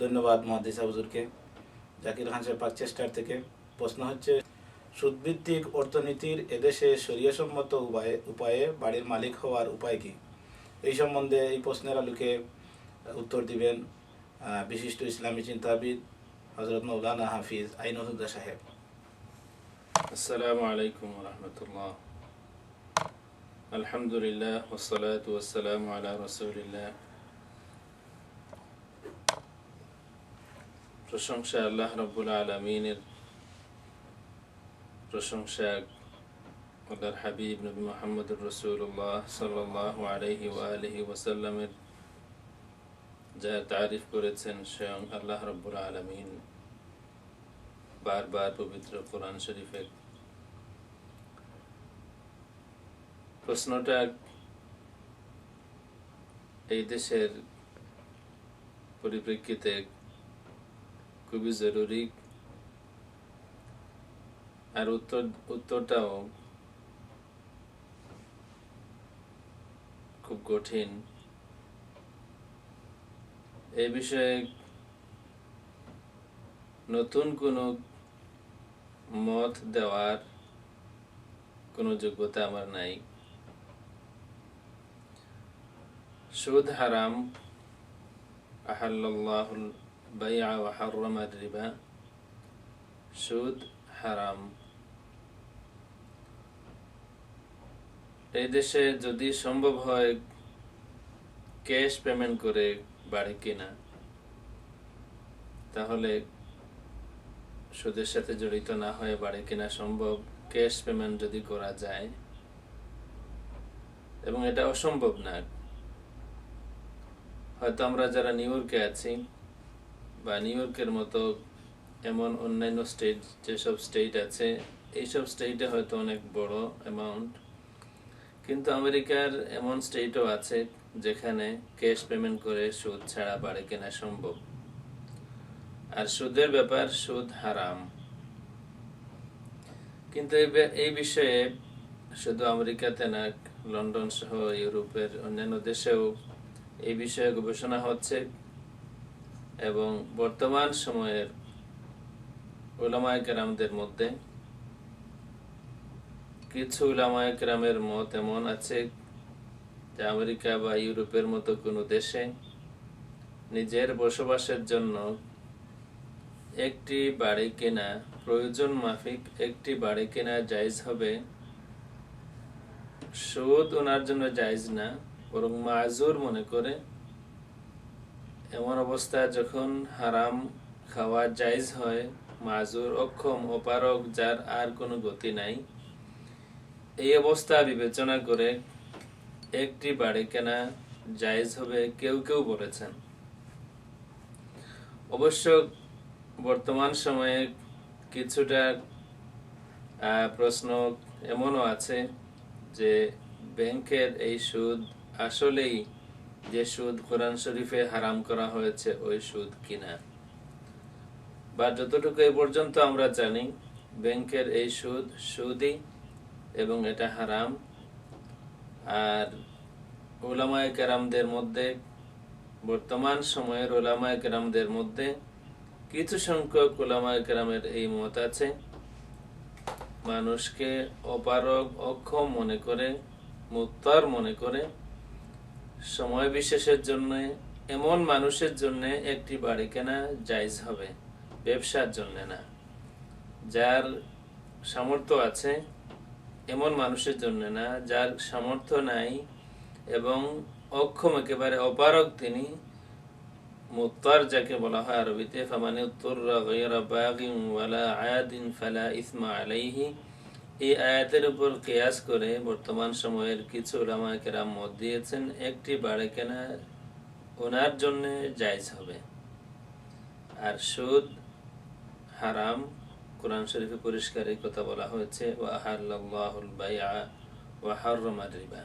ধন্যবাদ মহাদিস হুজুরকে জাকির খান সাহেব পাকচেস্টার থেকে। প্রশ্ন হচ্ছে, সুদভিত্তিক অর্থনীতির এদেশে সম্মত উপায়ে উপায়ে বাড়ির মালিক হওয়ার উপায় কি? এই সম্বন্ধে এই প্রশ্নের আলোকে উত্তর দিবেন বিশিষ্ট ইসলামী চিন্তাবিদ হজরত মৌলানা হাফিজ আইনহুদ্দা সাহেব। আসসালামু আলাইকুম রহমতুল্লাহ। আলহামদুলিল্লাহ ওসলাত ওসালাম আল্লাহ রসুলিল্লাহ। প্রশংসা আল্লাহ রব্বুল আলমিনের প্রশংসা আল্লাহর হাবিব নবী মোহাম্মদুর রসুল্লাহ সাল্লাহ আলহি ওয়ালহি ওসাল্লামের যা তারিফ করেছেন স্বয়ং আল্লাহ রব্বুল আলমিন। বারবার পবিত্র কোরআন শরীফে প্রশ্নটা এই দেশের পরিপ্রেক্ষিতে খুবই জরুরি। আর উত্তর, উত্তরটাও খুব কঠিন। এ বিষয়ে নতুন কোনো মত দেওয়ার কোনো যোগ্যতা আমার নাই। সুদ হারাম। আহাল্লাহুল ওয়া হাররামা রিবা সুদ হারাম এই দেশে যদি সম্ভব হয় ক্যাশ পেমেন্ট করে বাড়ি কিনা, তাহলে সুদের সাথে জড়িত না হয়ে বাড়ি কেনা সম্ভব। ক্যাশ পেমেন্ট যদি করা যায়, এবং এটা অসম্ভব না। হয়তো আমরা যারা নিউ ইয়র্কে আছি বা নিউ ইয়র্কের মতো এমন অন্যান্য স্টেট যেসব স্টেট আছে, এইসব স্টেটে হয়তো অনেক বড় অ্যামাউন্ট কিন্তু আমেরিকার এমন স্টেটও আছে, যেখানে ক্যাশ পেমেন্ট করে সুদ ছাড়া বাড়ি কেনা সম্ভব। আর সুদের ব্যাপার, সুদ হারাম। কিন্তু এই বিষয়ে শুধু আমেরিকাতে না, লন্ডন সহ ইউরোপের অন্যান্য দেশেও এই বিষয়ে গবেষণা হচ্ছে। এবং বর্তমান সময়ের ওলামায় কেরামদের মধ্যে কিছু ওলামায় কেরামের মত এমন আছে যে আমেরিকা বা ইউরোপের মতো কোনো দেশে নিজের বসবাসের জন্য একটি বাড়ি কেনা প্রয়োজন মাফিক, একটি বাড়ি কেনা জায়জ হবে। সুদ ওনার জন্য জায়জ না, বরং মাজুর মনে করে এমন অবস্থা যখন হারাম খাওয়া জায়জ হয়, মাজুর অক্ষম অপারক যার আর কোনো গতি নাই। এই অবস্থা বিবেচনা করে একটি বাড়ি কেনা জায়জ হবে কেউ কেউ বলেছেন। অবশ্য বর্তমান সময়ে কিছুটা প্রশ্ন এমনও আছে যে ব্যাংকের এই সুদ আসলেই যে সুদ কোরআন শরীফে হারাম করা হয়েছে, ওই সুদ কিনা? বা যতটুকু এ পর্যন্ত আমরা জানি, ব্যাংকের এই সুদ সুদই এবং এটা হারাম। আর ওলামায় কেরামদের মধ্যে, বর্তমান সময়ের ওলামায় কেরামদের মধ্যে কিছু সংখ্যক ওলামায় কেরামের এই মত আছে। মানুষকে অপারগ অক্ষম মনে করে, মুক্তার মনে করে সময় বিশেষের জন্য, এমন মানুষের জন্য একটি বাড়ি কেনা জায়জ হবে, ব্যবসার জন্য না। যার সামর্থ্য আছে, এমন মানুষের জন্য না। যার সামর্থ্য নাই এবং অক্ষম একেবারে অপারক তিনি মুত্তার যাকে বলা হয় আরবিতে ফামানি উত্তর ফালা ইসমা আলাইহি এই আয়াতের উপর কেয়াস করে বর্তমান সময়ের কিছু রামায়কেরা মত দিয়েছেন, একটি বাড়ি কেনা ওনার জন্য জায়জ হবে। আর সুদ হারাম, কোরআন শরীফে পরিষ্কার এই কথা বলা হয়েছে ওয়াহাল্লাহুল বাইয়া ওয়াহার রিবা।